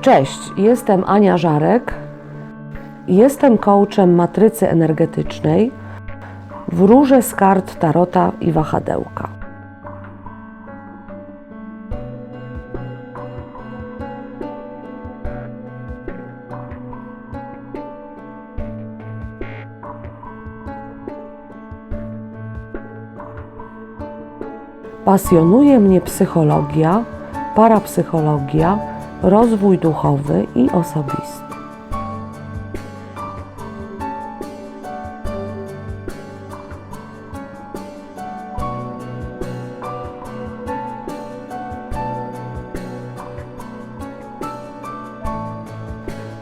Cześć, jestem Ania Żarek. Jestem coachem matrycy energetycznej. Wróżę z kart tarota i wahadełka. Pasjonuje mnie psychologia, parapsychologia, rozwój duchowy i osobisty.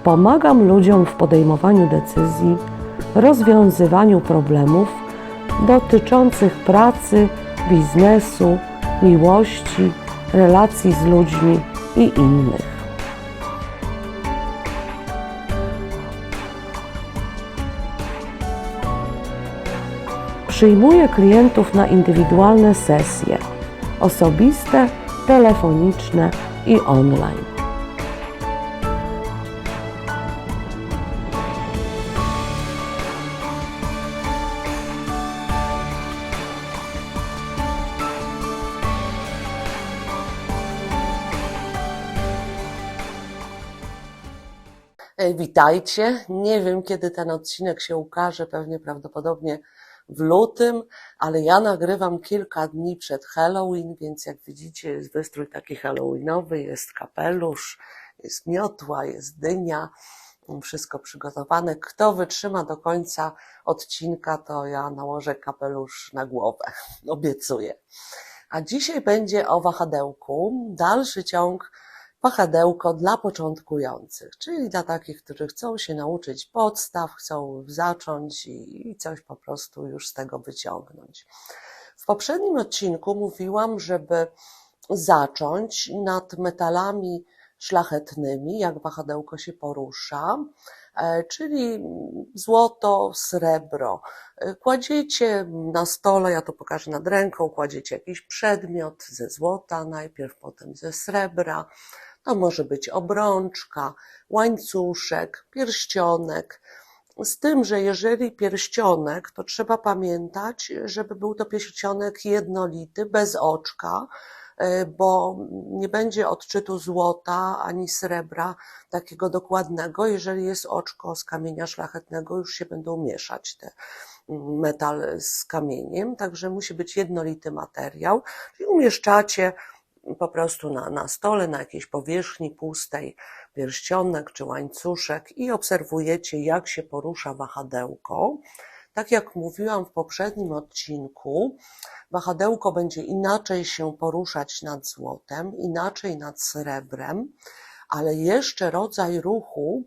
Pomagam ludziom w podejmowaniu decyzji, rozwiązywaniu problemów dotyczących pracy, biznesu, miłości, relacji z ludźmi i innych. Przyjmuję klientów na indywidualne sesje osobiste, telefoniczne i online. Witajcie. Nie wiem, kiedy ten odcinek się ukaże, pewnie prawdopodobnie w lutym, ale ja nagrywam kilka dni przed Halloween, więc jak widzicie, jest wystrój taki halloweenowy, jest kapelusz, jest miotła, jest dynia, wszystko przygotowane. Kto wytrzyma do końca odcinka, to ja nałożę kapelusz na głowę, obiecuję. A dzisiaj będzie o wahadełku, dalszy ciąg wahadełko dla początkujących, czyli dla takich, którzy chcą się nauczyć podstaw, chcą zacząć i i coś po prostu już z tego wyciągnąć. W poprzednim odcinku mówiłam, żeby zacząć nad metalami szlachetnymi, jak wahadełko się porusza, e, czyli złoto, srebro. E, Kładziecie na stole, ja to pokażę nad ręką, kładziecie jakiś przedmiot ze złota najpierw, potem ze srebra. To może być obrączka, łańcuszek, pierścionek. Z tym, że jeżeli pierścionek, to trzeba pamiętać, żeby był to pierścionek jednolity, bez oczka, e, bo nie będzie odczytu złota ani srebra takiego dokładnego. Jeżeli jest oczko z kamienia szlachetnego, już się będą mieszać te mm, metal z kamieniem, także musi być jednolity materiał. Czyli umieszczacie po prostu na, na stole, na jakiejś powierzchni pustej, pierścionek czy łańcuszek i obserwujecie, jak się porusza wahadełko. Tak jak mówiłam w poprzednim odcinku, wahadełko będzie inaczej się poruszać nad złotem, inaczej nad srebrem, ale jeszcze rodzaj ruchu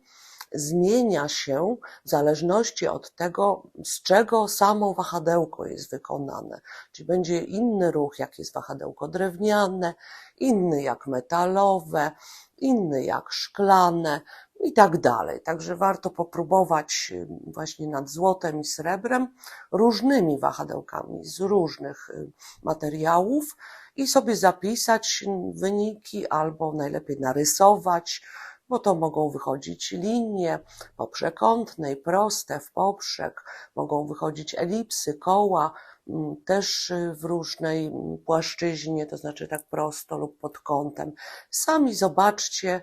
zmienia się w zależności od tego, z czego samo wahadełko jest wykonane. Czyli będzie inny ruch, jak jest wahadełko drewniane, inny jak metalowe, inny jak szklane i tak dalej. Także warto popróbować y, właśnie nad złotem i srebrem różnymi wahadełkami z różnych y, materiałów i sobie zapisać wyniki albo najlepiej narysować, bo to mogą wychodzić linie poprzekątne i proste w poprzek, mogą wychodzić elipsy, koła, mm, też w różnej mm, płaszczyźnie, to znaczy tak prosto lub pod kątem. Sami zobaczcie,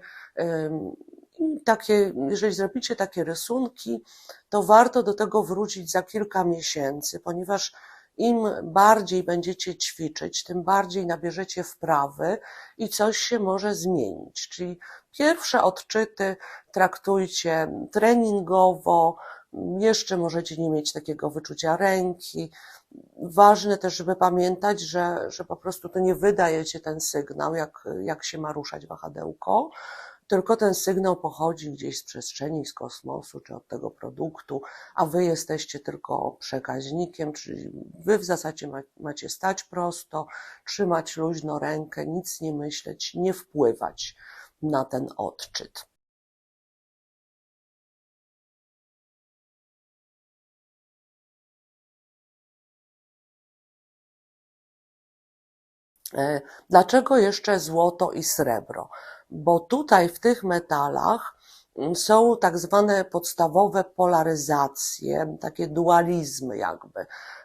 takie, jeżeli zrobicie takie rysunki, to warto do tego wrócić za kilka miesięcy, ponieważ im bardziej będziecie ćwiczyć, tym bardziej nabierzecie wprawy i coś się może zmienić. Czyli pierwsze odczyty traktujcie treningowo, jeszcze możecie nie mieć takiego wyczucia ręki. Ważne też, żeby pamiętać, że, że po prostu to nie wydajecie ten sygnał, jak, jak się ma ruszać wahadełko, tylko ten sygnał pochodzi gdzieś z przestrzeni, z kosmosu, czy od tego produktu, a wy jesteście tylko przekaźnikiem, czyli wy w zasadzie ma- macie stać prosto, trzymać luźno rękę, nic nie myśleć, nie wpływać na ten odczyt. Dlaczego jeszcze złoto i srebro? bo tutaj w tych metalach mm, są tak zwane podstawowe polaryzacje, takie dualizmy jakby.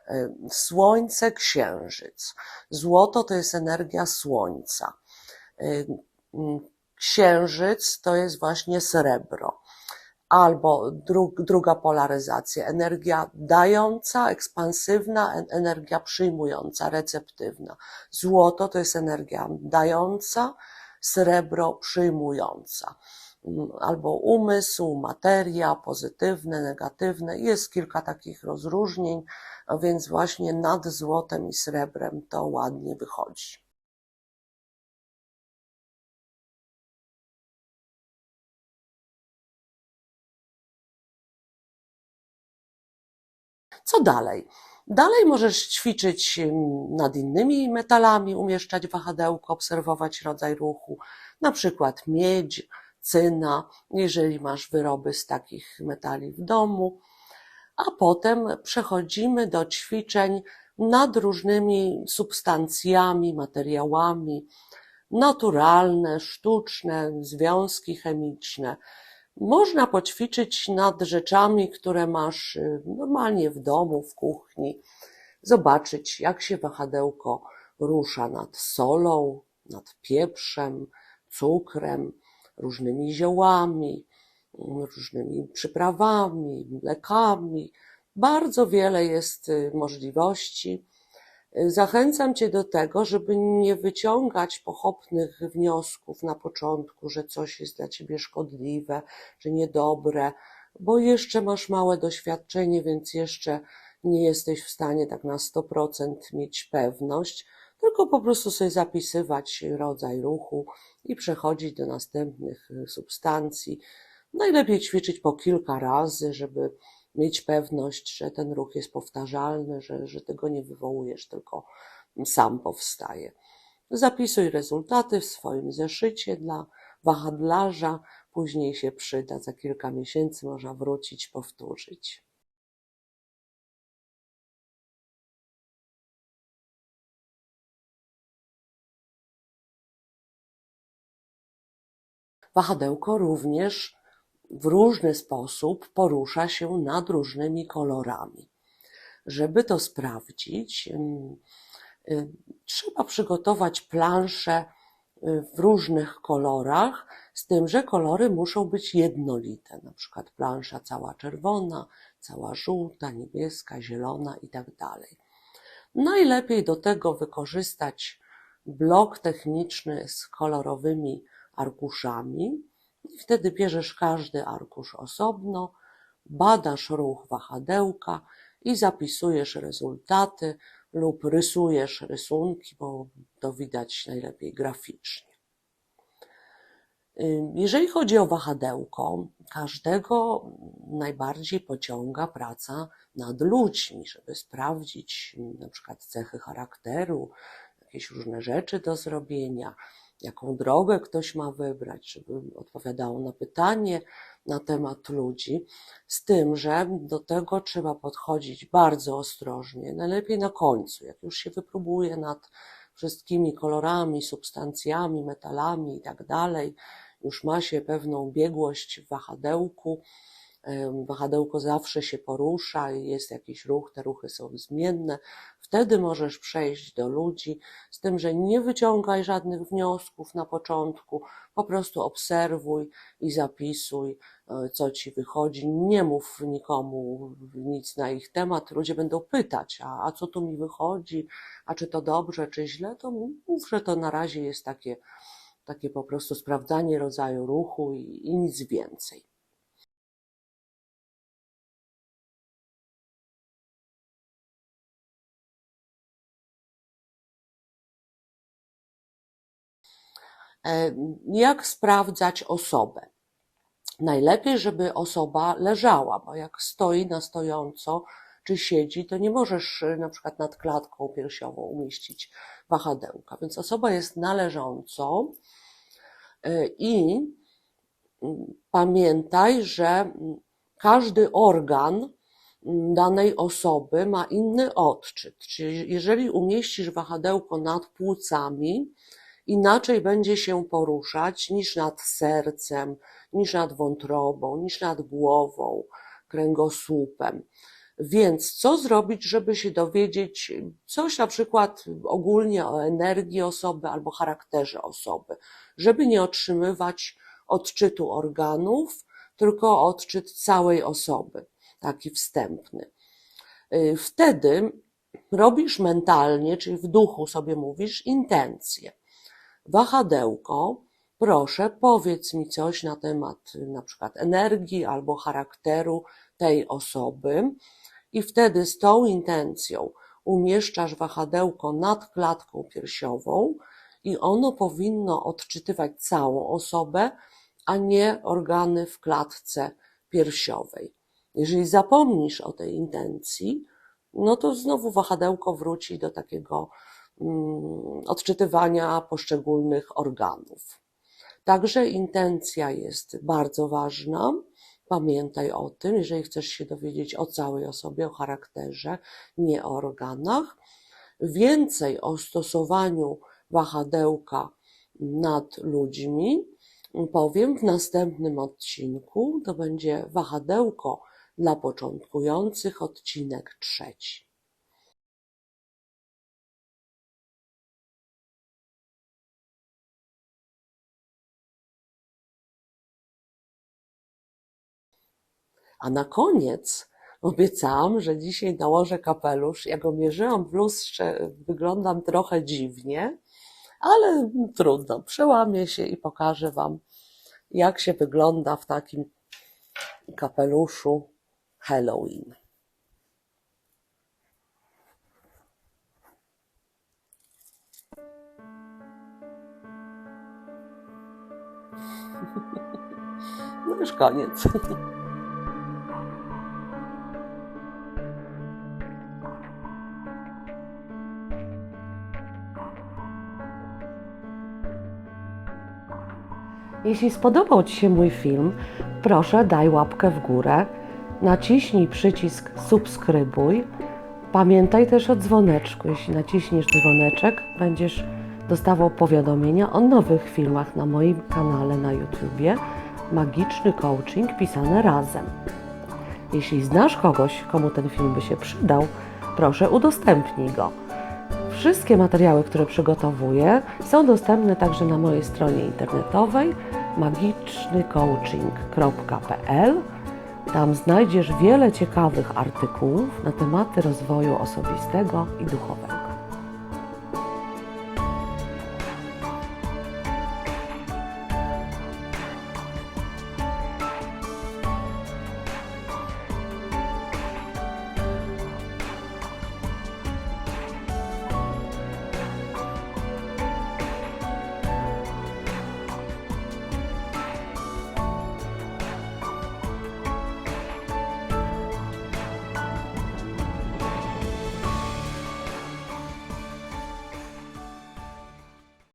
Y, Słońce, księżyc. Złoto to jest energia słońca. Mm, Księżyc to jest właśnie srebro. Albo dru, druga polaryzacja, energia dająca, ekspansywna, en- energia przyjmująca, receptywna. Złoto to jest energia dająca, srebro przyjmująca. Mm, Albo umysł, materia, pozytywne, negatywne. Jest kilka takich rozróżnień, więc właśnie nad złotem i srebrem to ładnie wychodzi. Co dalej? Dalej możesz ćwiczyć nad innymi metalami, umieszczać wahadełko, obserwować rodzaj ruchu, na przykład miedź, cyna, jeżeli masz wyroby z takich metali w domu. A potem przechodzimy do ćwiczeń nad różnymi substancjami, materiałami, naturalne, sztuczne, związki chemiczne. Można poćwiczyć nad rzeczami, które masz y, normalnie w domu, w kuchni. Zobaczyć, jak się wahadełko rusza nad solą, nad pieprzem, cukrem, różnymi ziołami, różnymi przyprawami, lekami. Bardzo wiele jest y, możliwości. Zachęcam Cię do tego, żeby nie wyciągać pochopnych wniosków na początku, że coś jest dla Ciebie szkodliwe, że niedobre, bo jeszcze masz małe doświadczenie, więc jeszcze nie jesteś w stanie tak na 100% mieć pewność, tylko po prostu sobie zapisywać rodzaj ruchu i przechodzić do następnych substancji. Najlepiej ćwiczyć po kilka razy, żeby mieć pewność, że ten ruch jest powtarzalny, że, że tego nie wywołujesz, tylko sam powstaje. Zapisuj rezultaty w swoim zeszycie dla wahadlarza, później się przyda, za kilka miesięcy można wrócić, powtórzyć. Wahadełko również w różny sposób porusza się nad różnymi kolorami. Żeby to sprawdzić, y, trzeba przygotować planszę y, w różnych kolorach, z tym, że kolory muszą być jednolite. Na przykład plansza cała czerwona, cała żółta, niebieska, zielona i tak. Najlepiej do tego wykorzystać blok techniczny z kolorowymi arkuszami i wtedy bierzesz każdy arkusz osobno, badasz ruch wahadełka i zapisujesz rezultaty lub rysujesz rysunki, bo to widać najlepiej graficznie. Jeżeli chodzi o wahadełko, każdego najbardziej pociąga praca nad ludźmi, żeby sprawdzić na przykład cechy charakteru, jakieś różne rzeczy do zrobienia, jaką drogę ktoś ma wybrać, żeby odpowiadało na pytanie na temat ludzi. Z tym, że do tego trzeba podchodzić bardzo ostrożnie, najlepiej na końcu, jak już się wypróbuje nad wszystkimi kolorami, substancjami, metalami i tak dalej, już ma się pewną biegłość w wahadełku. Wahadełko zawsze się porusza i jest jakiś ruch, te ruchy są zmienne. Wtedy możesz przejść do ludzi, z tym, że nie wyciągaj żadnych wniosków na początku, po prostu obserwuj i zapisuj, e, co ci wychodzi. Nie mów nikomu nic na ich temat. Ludzie będą pytać, a, a co tu mi wychodzi, a czy to dobrze, czy źle, to mów, że to na razie jest takie, takie po prostu sprawdzanie rodzaju ruchu i, i nic więcej. Jak sprawdzać osobę? Najlepiej, żeby osoba leżała, bo jak stoi na stojąco czy siedzi, to nie możesz y, na przykład nad klatką piersiową umieścić wahadełka. Więc osoba jest na leżąco y, i mm, pamiętaj, że mm, każdy organ mm, danej osoby ma inny odczyt. Czyli jeżeli umieścisz wahadełko nad płucami inaczej będzie się poruszać niż nad sercem, niż nad wątrobą, niż nad głową, kręgosłupem. Więc co zrobić, żeby się dowiedzieć coś na przykład ogólnie o energii osoby albo charakterze osoby, żeby nie otrzymywać odczytu organów, tylko odczyt całej osoby, taki wstępny. Y, Wtedy robisz mentalnie, czyli w duchu sobie mówisz intencje. Wahadełko, proszę, powiedz mi coś na temat na przykład energii albo charakteru tej osoby i wtedy z tą intencją umieszczasz wahadełko nad klatką piersiową i ono powinno odczytywać całą osobę, a nie organy w klatce piersiowej. Jeżeli zapomnisz o tej intencji, no to znowu wahadełko wróci do takiego odczytywania poszczególnych organów. Także intencja jest bardzo ważna. Pamiętaj o tym, jeżeli chcesz się dowiedzieć o całej osobie, o charakterze, nie o organach. Więcej o stosowaniu wahadełka nad ludźmi powiem w następnym odcinku. To będzie wahadełko dla początkujących, odcinek trzeci. A na koniec obiecałam, że dzisiaj nałożę kapelusz. Ja go mierzyłam w lustrze, wyglądam trochę dziwnie, ale trudno. Przełamię się i pokażę Wam, jak się wygląda w takim kapeluszu Halloween. No już koniec. Jeśli spodobał Ci się mój film, proszę daj łapkę w górę, naciśnij przycisk subskrybuj. Pamiętaj też o dzwoneczku. Jeśli naciśniesz dzwoneczek, będziesz dostawał powiadomienia o nowych filmach na moim kanale na YouTubie Magiczny Coaching pisane razem. Jeśli znasz kogoś, komu ten film by się przydał, proszę udostępnij go. Wszystkie materiały, które przygotowuję, są dostępne także na mojej stronie internetowej magicznycoaching.pl. Tam znajdziesz wiele ciekawych artykułów na tematy rozwoju osobistego i duchowego.